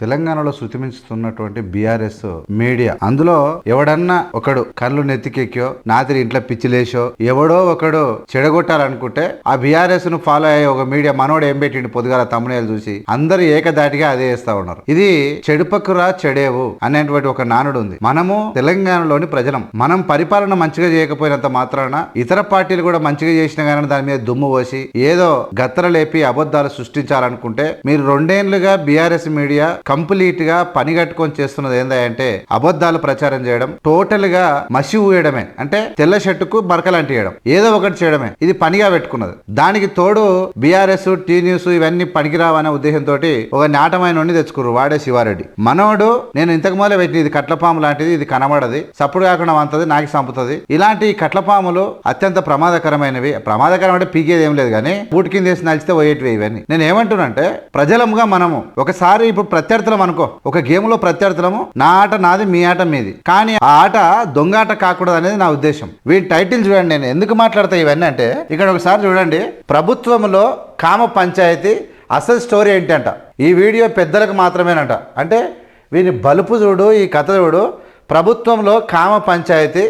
తెలంగాణలో శృతిమించుతున్నటువంటి BRS media. అందులో ఎవడన్నా ఒకడు కళ్ళు నెత్తికెక్కో నాతిరి ఇంట్లో పిచ్చిలేసో ఎవడో ఒకడు చెడగొట్టాలనుకుంటే ఆ బీఆర్ఎస్ను ఫాలో అయ్యే ఒక మీడియా మనోడు ఏం పెట్టిండు పొద్దుగాల తమ్మునేలు చూసి అందరు ఏకదాటిగా అదే వేస్తా ఉన్నారు. ఇది చెడుపక్కురా చెడేవు అనేటువంటి ఒక నానుడు ఉంది. మనము తెలంగాణలోని ప్రజలం. మనం పరిపాలన మంచిగా చేయకపోయినంత మాత్రాన ఇతర పార్టీలు కూడా మంచిగా చేసిన కానీ దాని మీద దుమ్ము పోసి ఏదో గత్తర లేపి అబద్ధాలు సృష్టించాలనుకుంటే మీరు రెండేళ్ళుగా బీఆర్ఎస్ మీడియా కంప్లీట్గా పని కట్టుకొని చేస్తున్నది ఏందంటే అబద్ధాలు ప్రచారం చేయడం టోటల్గా మసి ఊయడమే. అంటే తెల్ల షర్టుకు బరకలాంటి అంటియడం ఏదో ఒకటి చేయడమే. ఇది పనిగా పెట్టుకున్నది. దానికి తోడు బీఆర్ఎస్ టీ న్యూస్ ఇవన్నీ పనికిరావనే ఉద్దేశంతో ఒక నాటమైన వాడిని తెచ్చుకున్నారు వాడే శివారెడ్డి. మనోడు నేను ఇంతకు మొదలు పెట్టిన ఇది కట్లపాము లాంటిది ఇది కనబడది. సప్పుడు కాకుండా వంతది నాకు సంపుతుంది. ఇలాంటి కట్లపాములు అత్యంత ప్రమాదకరమైనవి. ప్రమాదకరం అంటే పీకేది ఏం లేదు కానీ బూట్ కింద వేసి నలిస్తే పోయేటివి ఇవన్నీ. నేను ఏమంటున్నానంటే ప్రజలముగా మనము ఒకసారి ఇప్పుడు ప్రత్యర్థులం అనుకో. ఒక గేమ్లో ప్రత్యర్థులము నా ఆట నాది మీ ఆట మీది. కానీ ఆ ఆట దొంగ ఆట కాకూడదు అనేది నా ఉద్దేశం. వీటి టైటిల్ చూడండి నేను. ఎందుకు మాట్లాడతా ఇవన్నీ అంటే ఇక్కడ ఒకసారి చూడండి. ప్రభుత్వంలో కామ పంచాయతీ అసలు స్టోరీ ఏంటంట? ఈ వీడియో పెద్దలకు మాత్రమేనంట. అంటే వీని బలుపు చూడు ఈ కథ చూడు. ప్రభుత్వంలో కామ పంచాయతీ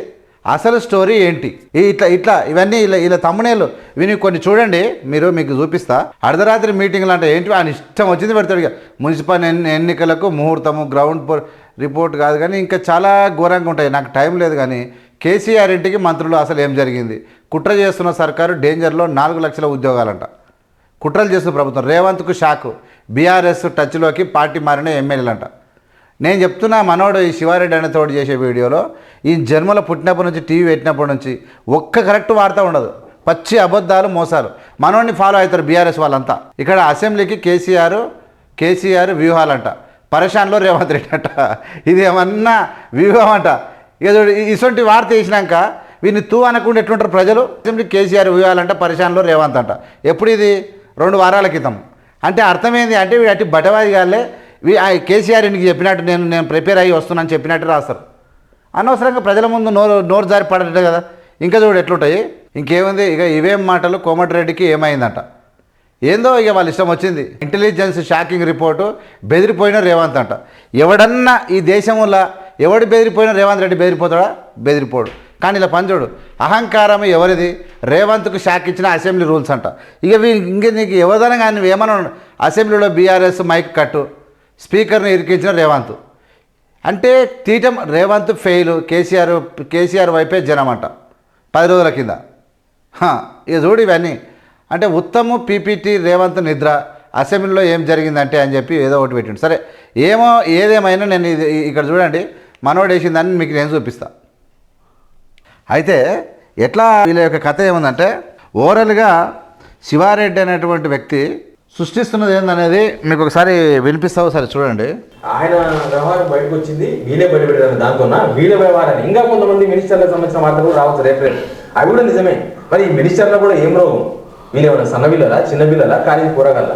అసలు స్టోరీ ఏంటి? ఇట్లా ఇట్లా ఇవన్నీ ఇలా ఇలా తమ్మునేలు విని కొన్ని చూడండి మీరు మీకు చూపిస్తా. అర్ధరాత్రి మీటింగ్లు అంటే ఏంటి? ఆయన ఇష్టం వచ్చింది పెడతాడు ఇక. మున్సిపల్ ఎన్నికలకు ముహూర్తము గ్రౌండ్ రిపోర్ట్ కాదు కానీ ఇంకా చాలా ఘోరంగా ఉంటాయి. నాకు టైం లేదు కానీ కేసీఆర్ ఇంటికి మంత్రులు అసలు ఏం జరిగింది? కుట్ర చేస్తున్న సర్కారు డేంజర్లో నాలుగు లక్షల ఉద్యోగాలంట. కుట్రలు చేస్తున్న ప్రభుత్వం. రేవంత్కు షాక్. బీఆర్ఎస్ టచ్లోకి పార్టీ మారిన ఎమ్మెల్యేలంట. నేను చెప్తున్నా మనోడు ఈ శివారెడ్డి అనే తోడు చేసే వీడియోలో ఈ జన్మలో పుట్టినప్పటి నుంచి టీవీ పెట్టినప్పటి నుంచి ఒక్క కరెక్ట్ వార్త ఉండదు. పచ్చి అబద్ధాలు మోసాలు. మనోడిని ఫాలో అవుతారు బీఆర్ఎస్ వాళ్ళంతా. ఇక్కడ అసెంబ్లీకి కేసీఆర్ కేసీఆర్ వ్యూహాలంట. పరేషాన్లో రేవంత్ రెడ్డి అంట. ఇది ఏమన్నా వ్యూహం అంట. ఏదో ఇటువంటి వార్త వేసినాక వీరిని తూ అనకుండా ఎట్లుంటారు ప్రజలు? అసెంబ్లీ కేసీఆర్ వ్యూహాలంట పరేషాన్లో రేవంత్ అంట. ఎప్పుడు ఇది? రెండు వారాల క్రితం. అంటే అర్థమైంది అంటే వీడు అట్టి బటవాది కేసీఆర్ ఇంటికి చెప్పినట్టు నేను నేను ప్రిపేర్ అయ్యి వస్తున్నాను చెప్పినట్టు రాస్తారు. అనవసరంగా ప్రజల ముందు నోరు నోరు జారి పడట కదా. ఇంకా చూడు ఎట్లుంటాయి. ఇంకేముంది? ఇక ఇవేం మాటలు కోమటిరెడ్డికి ఏమైందంట. ఏందో ఇక వాళ్ళ ఇష్టం వచ్చింది. ఇంటెలిజెన్స్ షాకింగ్ రిపోర్టు బెదిరిపోయిన రేవంత్ అంట. ఎవడన్నా ఈ దేశంలో ఎవడు బెదిరిపోయినా రేవంత్ రెడ్డి బెదిరిపోతాడా? బెదిరిపోడు. కానీ ఇలా పంచోడు అహంకారం ఎవరిది? రేవంత్కు షాక్ ఇచ్చిన అసెంబ్లీ రూల్స్ అంట. ఇక ఇంక నీకు ఎవరిదైనా కానీ ఏమన్నా అసెంబ్లీలో బీఆర్ఎస్ మైక్ కట్టు. స్పీకర్ని ఇరికించిన రేవంత్. అంటే తీయటం రేవంత్ ఫెయిల్ కేసీఆర్ కేసీఆర్ వైపే జనం అంట పది రోజుల కింద. ఇక చూడు ఇవన్నీ. అంటే ఉత్తమ పీపీటీ రేవంత్ నిద్ర అసెంబ్లీలో ఏం జరిగిందంటే అని చెప్పి ఏదో ఒకటి పెట్టిండు. సరే ఏమో ఏదేమైనా నేను ఇది ఇక్కడ చూడండి మనోడు వేసిందని మీకు నేను చూపిస్తా. అయితే ఎట్లా వీళ్ళ యొక్క కథ ఏముందంటే ఓవరాల్గా శివారెడ్డి అనేటువంటి వ్యక్తి సృష్టిస్తున్నది ఏందనేది మీకు ఒకసారి వినిపిస్తావు సరే చూడండి. ఆయన వ్యవహారం బయటకు వచ్చింది వీళ్ళే బయట పెట్టారు దాంతో వీళ్ళ వ్యవహారాన్ని. ఇంకా కొంతమంది మినిస్టర్లకు సంబంధించిన వార్తలు కూడా రావచ్చు రేపు. రేపు అవి కూడా నిజమే. మరి ఈ మినిస్టర్లో కూడా ఏం రోగం? వీళ్ళు ఏమైనా సన్న పిల్లలా చిన్న పిల్లలా కానీ కూరగల్ల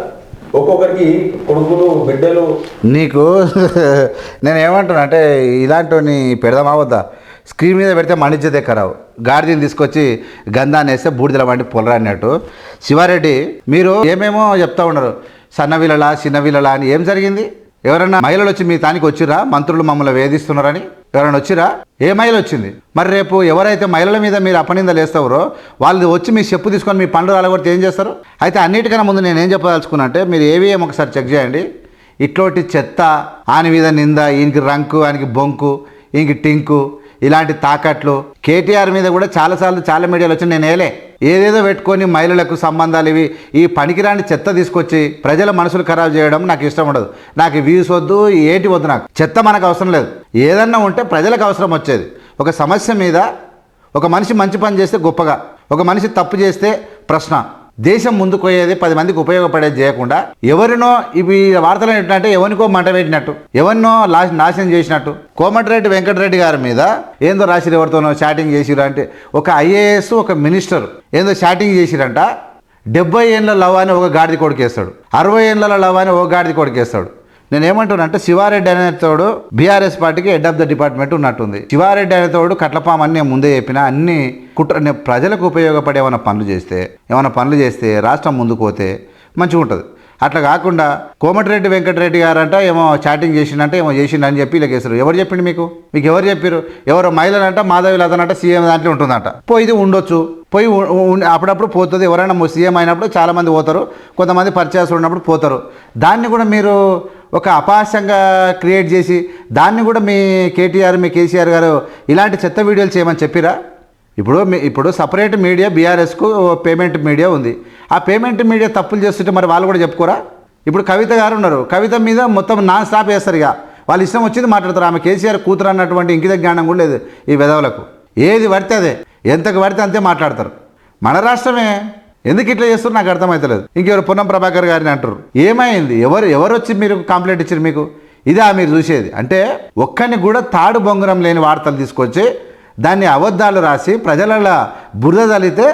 ఒక్కొక్కరికి కొడుకులు బిడ్డలు. నీకు నేను ఏమంటున్నా అంటే ఇలాంటివన్నీ పెడదామా వద్దా? స్క్రీన్ మీద పెడితే మణిజ్యత ఎక్కరావు గాడిదని తీసుకొచ్చి గంధాన్ని వేస్తే బూడిదల వంటి పొలరా అన్నట్టు. శివారెడ్డి మీరు ఏమేమో చెప్తా ఉన్నారు. సన్న వీళ్ళలా అని ఏం జరిగింది? ఎవరైనా మహిళలు వచ్చి మీ తానికి వచ్చిరా మంత్రులు మమ్మల్ని వేధిస్తున్నారని? ఎవరైనా వచ్చిరా ఏ మహిళ వచ్చింది? మరి రేపు ఎవరైతే మహిళల మీద మీరు అపనిందలు వేస్తారో వాళ్ళు వచ్చి మీ చెప్పు తీసుకొని మీ పండ్లు రాలగొడితే ఏం చేస్తారు? అయితే అన్నిటికన్నా ముందు నేను ఏం చెప్పదలుచుకున్నా అంటే మీరు ఏవిఎం ఒకసారి చెక్ చేయండి. ఇట్లాంటి చెత్త ఆని మీద నింద ఈయనకి రంకు ఆయనకి బొంకు ఈయనకి టింకు ఇలాంటి తాకట్లు కేటీఆర్ మీద కూడా చాలాసార్లు చాలా మీడియాలు వచ్చి నేను ఏలే. ఏదేదో పెట్టుకొని మహిళలకు సంబంధాలు ఇవి ఈ పనికిరాని చెత్త తీసుకొచ్చి ప్రజల మనసులు ఖరాబ్ చేయడం నాకు ఇష్టం ఉండదు. నాకు వ్యూస్ వద్దు ఏంటి వద్దు నాకు. చెత్త మనకు అవసరం లేదు. ఏదన్నా ఉంటే ప్రజలకు అవసరం వచ్చేది. ఒక సమస్య మీద ఒక మనిషి మంచి పని చేస్తే గొప్పగా ఒక మనిషి తప్పు చేస్తే ప్రశ్న. దేశం ముందుకు పోయేది పది మందికి ఉపయోగపడేది చేయకుండా ఎవరినో ఇవి వార్తలు ఏంటంటే ఎవరికో మంట పెట్టినట్టు ఎవరినో నాశనం చేసినట్టు. కోమటిరెడ్డి వెంకటరెడ్డి గారి మీద ఏందో రాసిరు ఎవరితోనో చాటింగ్ చేసిరు అంటే ఒక ఐఏఎస్ ఒక మినిస్టర్ ఏందో చాటింగ్ చేసిరంట డెబ్బై ఏళ్ళ లవ్ అని ఒక గాడిది కొడుకేస్తాడు. అరవై ఏళ్ళ లవ్ అని ఒక గాడిద కొడుకేస్తాడు. నేను ఏమంటున్నా అంటే శివారెడ్డి అనేతోడు బీఆర్ఎస్ పార్టీకి హెడ్ ఆఫ్ ద డిపార్ట్మెంట్ ఉన్నట్టుంది. శివారెడ్డి అనేతోడు కట్లపాము అని నేను ముందే చెప్పిన అన్ని కుట్ర ప్రజలకు ఉపయోగపడే ఏమైనా పనులు చేస్తే ఏమైనా పనులు చేస్తే రాష్ట్రం ముందుకు పోతే మంచిగా ఉంటుంది. అట్లా కాకుండా కోమటిరెడ్డి వెంకటరెడ్డి గారు అంట ఏమో చాటింగ్ చేసిండంటే ఏమో చేసిండు అని చెప్పి ఇలా కేసులు ఎవరు చెప్పిండు మీకు? మీకు ఎవరు చెప్పారు ఎవరో మహిళలంట మాధవి లతనంట సీఎం దాంట్లో ఉంటుందంట. పోయి ఇది ఉండొచ్చు. పోయి అప్పుడప్పుడు పోతుంది. ఎవరైనా సీఎం అయినప్పుడు చాలామంది పోతారు. కొంతమంది పరిచయాలు ఉన్నప్పుడు పోతారు. దాన్ని కూడా మీరు ఒక అపాస్యంగా క్రియేట్ చేసి దాన్ని కూడా మీ కేటీఆర్ మీ కేసీఆర్ గారు ఇలాంటి చెత్త వీడియోలు చేయమని చెప్పిరా? ఇప్పుడు మీ- ఇప్పుడు సపరేట్ మీడియా బీఆర్ఎస్కు పేమెంట్ మీడియా ఉంది. ఆ పేమెంట్ మీడియా తప్పులు చేస్తుంటే మరి వాళ్ళు కూడా చెప్పుకోరా? ఇప్పుడు కవిత గారు ఉన్నారు. కవిత మీద మొత్తం నాన్ స్టాప్ వేస్తారు ఇక. వాళ్ళు ఇష్టం వచ్చింది మాట్లాడతారు. ఆమె కేసీఆర్ కూతురు అన్నటువంటి ఇంకిత జ్ఞానం కూడా లేదు ఈ విధవులకు ఏది పడితే అదే. ఎంతకు పడితే అంతే మాట్లాడతారు. మన రాష్ట్రమే. ఎందుకు ఇట్లా చేస్తారు నాకు అర్థమవుతలేదు ఇంకెవరు పొన్నం ప్రభాకర్ గారిని అంటారు ఏమైంది? ఎవరు ఎవరు వచ్చి మీరు కంప్లైంట్ ఇచ్చారు మీకు? ఇదా మీరు చూసేది. అంటే ఒక్కరిని కూడా తాడు బొంగరం లేని వార్తలు తీసుకొచ్చి దాన్ని అబద్ధాలు రాసి ప్రజలలో బురద తలితే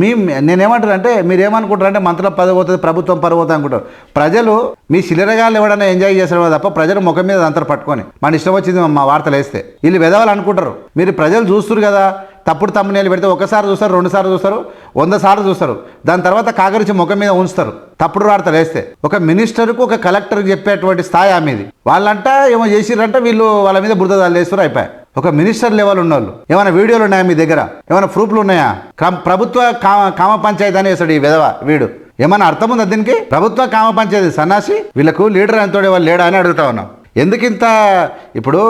మీ నేనేమంటారు అంటే మీరు ఏమనుకుంటారు అంటే మంత్రుల పదవి పోతుంది ప్రభుత్వం పదవి అనుకుంటారు. ప్రజలు మీ శిలరగాలు ఎవడన్నా ఎంజాయ్ చేస్తారో తప్ప ప్రజలు ముఖం మీద అంతర పట్టుకొని. మన ఇష్టం వచ్చింది మా వార్తలు వేస్తే. వీళ్ళు వెదవాలనుకుంటారు మీరు ప్రజలు చూస్తారు కదా. తప్పుడు తమ్మునేలు పెడితే ఒకసారి చూస్తారు రెండుసార్లు చూస్తారు వంద సార్లు చూస్తారు. దాని తర్వాత కాకరించి ముఖం మీద ఉంచుతారు. తప్పుడు వార్తలు వేస్తే. ఒక మినిస్టర్కు ఒక కలెక్టర్కి చెప్పేటువంటి స్థాయి ఆమెది. వాళ్ళంట ఏమో చేసిరంటే వీళ్ళు వాళ్ళ మీద బురద వేస్తారు అయిపోయాయి. ఒక మినిస్టర్ లెవెల్ ఉన్నోళ్ళు. ఏమైనా వీడియోలు ఉన్నాయా మీ దగ్గర? ఏమైనా ప్రూఫ్లు ఉన్నాయా? క్రమ- ప్రభుత్వ కామ కామ పంచాయతీ అని వేసాడు ఈ విధవ వీడు. ఏమైనా అర్థం ఉందా దీనికి? ప్రభుత్వ కామ పంచాయతీ సన్నాసి వీళ్ళకు లీడర్ ఎంతోడే వాళ్ళు లేడా అని అడుగుతా ఉన్నాం. ఎందుకింత ఇప్పుడు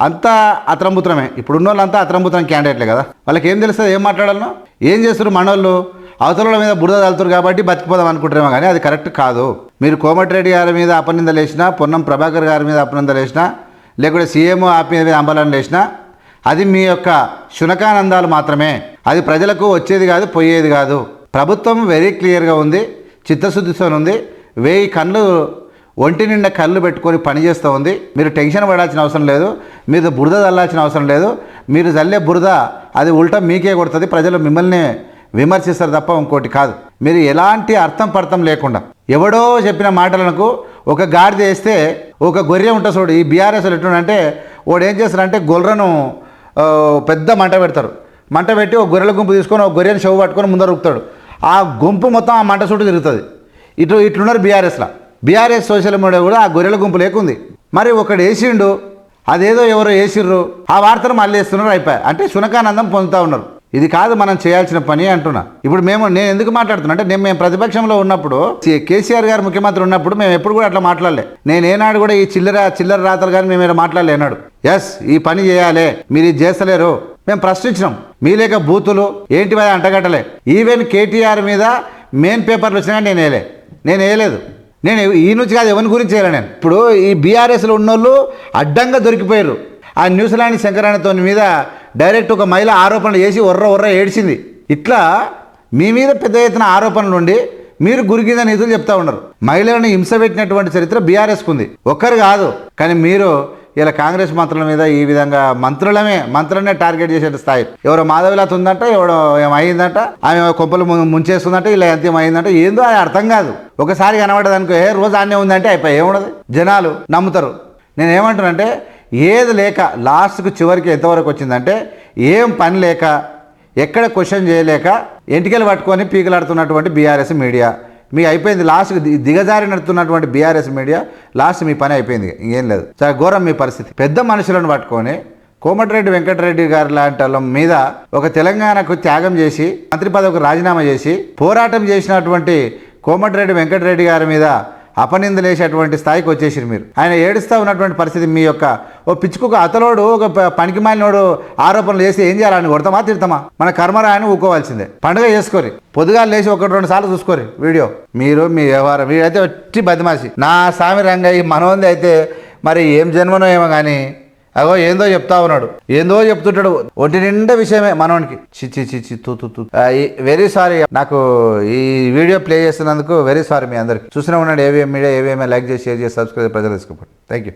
అంతా అత్రంబుత్రమే? ఇప్పుడు ఉన్న వాళ్ళంతా అత్రంబుత్రం క్యాండిడేట్లే కదా. వాళ్ళకి ఏం తెలుస్తుంది? ఏం మాట్లాడాలనో? ఏం చేస్తారు మనోళ్ళు? అవతల మీద బురద తలుతురు కాబట్టి బతికిపోదాం అనుకుంటారేమో కానీ అది కరెక్ట్ కాదు. మీరు కోమటిరెడ్డి గారి మీద అపనిందలు వేసినా పొన్నం ప్రభాకర్ గారి మీద అపనిందలు వేసినా లేకుంటే సీఎం ఆప్ మీద అంబలను వేసినా అది మీ యొక్క శునకానందాలు మాత్రమే. అది ప్రజలకు వచ్చేది కాదు పోయేది కాదు. ప్రభుత్వం వెరీ క్లియర్గా ఉంది చిత్తశుద్ధితో ఉంది వెయ్యి కళ్ళు ఒంటి నిండా కళ్ళు పెట్టుకొని పని చేస్తూ ఉంది. మీరు టెన్షన్ పడాల్సిన అవసరం లేదు. మీరు బురద చల్లాల్సిన అవసరం లేదు. మీరు చల్లే బురద అది ఉల్టా మీకే కొడుతుంది. ప్రజలు మిమ్మల్ని విమర్శిస్తారు తప్ప ఇంకోటి కాదు. మీరు ఎలాంటి అర్థం పర్థం లేకుండా ఎవడో చెప్పిన మాటలకు ఒక గాడిద వేస్తే ఒక గొర్రె ఉంటుంది చూడు ఈ బీఆర్ఎస్లు ఎట్లుందంటే వాడు ఏం చేస్తారంటే గొర్రెను పెద్ద మంట పెడతారు. మంట పెట్టి ఒక గొర్రెల గుంపు తీసుకొని ఒక గొర్రెని షవ్ పట్టుకొని ముందర రుకుతాడు ఆ గుంపు మొత్తం ఆ మంట చుట్టూ తిరుగుతుంది. ఇటు ఇట్లున్నారు బీఆర్ఎస్లో. బీఆర్ఎస్ సోషల్ మీడియా కూడా ఆ గొర్రెల గుంపు లేకుంది. మరి ఒకడు వేసిండు అదేదో ఎవరో వేసిర్రు ఆ వార్తను మళ్ళీ వేస్తున్నారు అయిపోయాయి అంటే శునకానందం పొందుతూ ఉన్నారు. ఇది కాదు మనం చేయాల్సిన పని అంటున్నా. ఇప్పుడు మేము నేను ఎందుకు మాట్లాడుతున్నా అంటే నేను మేము ప్రతిపక్షంలో ఉన్నప్పుడు కేసీఆర్ గారు ముఖ్యమంత్రి ఉన్నప్పుడు మేము ఎప్పుడు కూడా అట్లా మాట్లాడలే. నేను ఏనాడు కూడా ఈ చిల్లర చిల్లర రాతలు కానీ మేము మాట్లాడలే మాట్లాడలేనాడు ఎస్ ఈ పని చేయాలి మీరు ఇది చేస్తలేరు. మేము ప్రశ్నించినాం. మీ లేక బూతులు ఏంటి మీద అంటగట్టలే. ఈవెన్ కేటీఆర్ మీద మెయిన్ పేపర్లు వచ్చినా నేను వేయలే. నేను వేయలేదు. నేను ఈ నుంచి కాదు ఎవరి గురించి చేయాలి నేను. ఇప్పుడు ఈ బీఆర్ఎస్లో ఉన్నోళ్ళు అడ్డంగా దొరికిపోయారు. ఆ న్యూజిలాండ్ శంకరాణితో మీద డైరెక్ట్ ఒక మహిళ ఆరోపణలు చేసి ఒర్ర ఒర్ర ఏడ్చింది. ఇట్లా మీ మీద పెద్ద ఎత్తున ఆరోపణలు ఉండి మీరు గురికింద నిధులు చెప్తా ఉన్నారు. మహిళలను హింస పెట్టినటువంటి చరిత్ర బీఆర్ఎస్కు ఉంది. ఒక్కరు కాదు కానీ మీరు ఇలా కాంగ్రెస్ మంత్రుల మీద ఈ విధంగా మంత్రులమే మంత్రులనే టార్గెట్ చేసే స్థాయి. ఎవరో మాధవిలాత్ ఉందంట ఎవడో ఏమైందంట ఆమె కొంపలు ముంచేస్తుందంట ఇలా అంత్యం అయిందంట ఏందో అది అర్థం కాదు. ఒకసారి కనబడదు అనుకో ఏ రోజు ఆనే ఉందంటే అయిపోయి ఏముండదు. జనాలు నమ్ముతారు. నేను ఏమంటానంటే ఏది లేక లాస్ట్కు చివరికి ఎంతవరకు వచ్చిందంటే ఏం పని లేక ఎక్కడ క్వశ్చన్ చేయలేక ఎంటికలు పట్టుకొని పీకలాడుతున్నటువంటి బీఆర్ఎస్ మీడియా. మీ అయిపోయింది లాస్ట్ దిగజారి నడుతున్నటువంటి బీఆర్ఎస్ మీడియా లాస్ట్ మీ పని అయిపోయింది. ఇంకేం లేదు. చాలా ఘోరం మీ పరిస్థితి. పెద్ద మనుషులను పట్టుకొని కోమటిరెడ్డి వెంకటరెడ్డి గారి లాంటి వాళ్ళ మీద ఒక తెలంగాణకు త్యాగం చేసి మంత్రి పదవికి రాజీనామా చేసి పోరాటం చేసినటువంటి కోమటిరెడ్డి వెంకటరెడ్డి గారి మీద అపనిందలేసేటువంటి స్థాయికి వచ్చేసారు మీరు. ఆయన ఏడుస్తూ ఉన్నటువంటి పరిస్థితి మీ యొక్క ఓ పిచ్చుకు అతలోడు ఒక పనికి మాలినోడు ఆరోపణలు చేసి ఏం చేయాలని కొడతామా తిడతామా? మన కర్మరాయని ఊకోవాల్సిందే. పండుగ చేసుకోరి. పొద్దుగా లేచి ఒకటి రెండు సార్లు చూసుకోరి వీడియో. మీరు మీ వ్యవహారం వీడైతే వచ్చి బదిమాసి నా సామి రంగయ్య మనోంది అయితే మరి ఏం జన్మనో ఏమో కానీ అగో ఏందో చెప్తా ఉన్నాడు. ఏందో చెప్తుంటాడు. ఒంటి నిండా విషయమే మనోనికి చిచ్చి చి చి చి తూ తూ తూ. Very sorry. నాకు ఈ వీడియో ప్లే చేస్తున్నందుకు వెరీ సారీ మీ అందరికి. చూసినా ఉన్నాడు ఏవిఎం మీడియా ఏవిఎం లైక్ చేసి షేర్ చేసి సబ్స్క్రైబ్ ప్రజలు తీసుకోండి థ్యాంక్ యూ